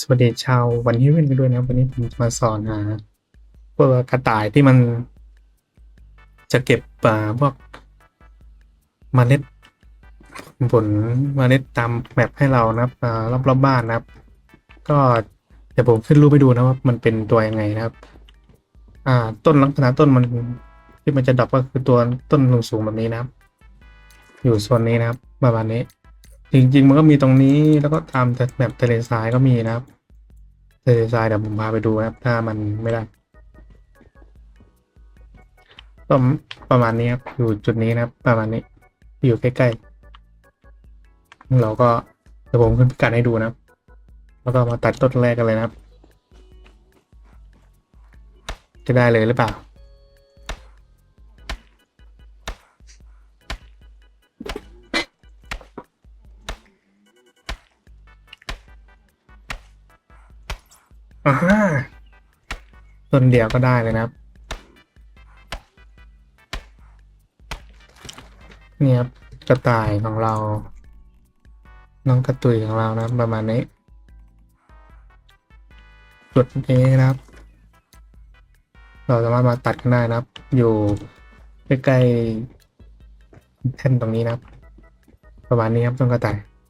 สวัสดีชาววันนี้เว้นกันด้วยนะวันนี้ผมจะมาสอนหาพวกกระต่ายที่มัน จะเก็บอ่าพวกเมล็ดผลเมล็ดตามแมปให้เรานะครับรอบรอบๆบ้านนะครับ ก็เดี๋ยวผมขึ้นรูปไปดูนะว่ามันเป็นตัวยังไงนะครับ อ่า ต้นลักษณะต้นมันที่มันจะดรอปก็คือตัวต้นสูงแบบนี้นะครับ อยู่โซนนี้นะครับประมาณนี้ จริงๆ มันก็มีตรงนี้แล้วก็ตามแบบทะเลทรายก็มีนะครับทะเลทรายเดี๋ยวผมพาไปดูนะครับ ถ้ามันไม่ได้ก็ประมาณนี้ครับอยู่จุดนี้นะครับ ประมาณนี้ อยู่ใกล้ๆเราก็เดี๋ยวผมขึ้นพิกัดให้ดูนะครับ แล้วก็มาตัดต้นแรกกันเลยนะครับ จะได้เลยหรือเปล่า อ่าต้นเดียวก็ได้เลยนะครับ เนี่ยครับกระต่ายของเรา น้องกระตุยของเรานะครับ ประมาณนี้จุดนี้นะครับ เราสามารถมาตัดกันได้นะครับ อยู่ใกล้ๆแท่นตรงนี้นะครับ ประมาณนี้ครับต้นกระต่าย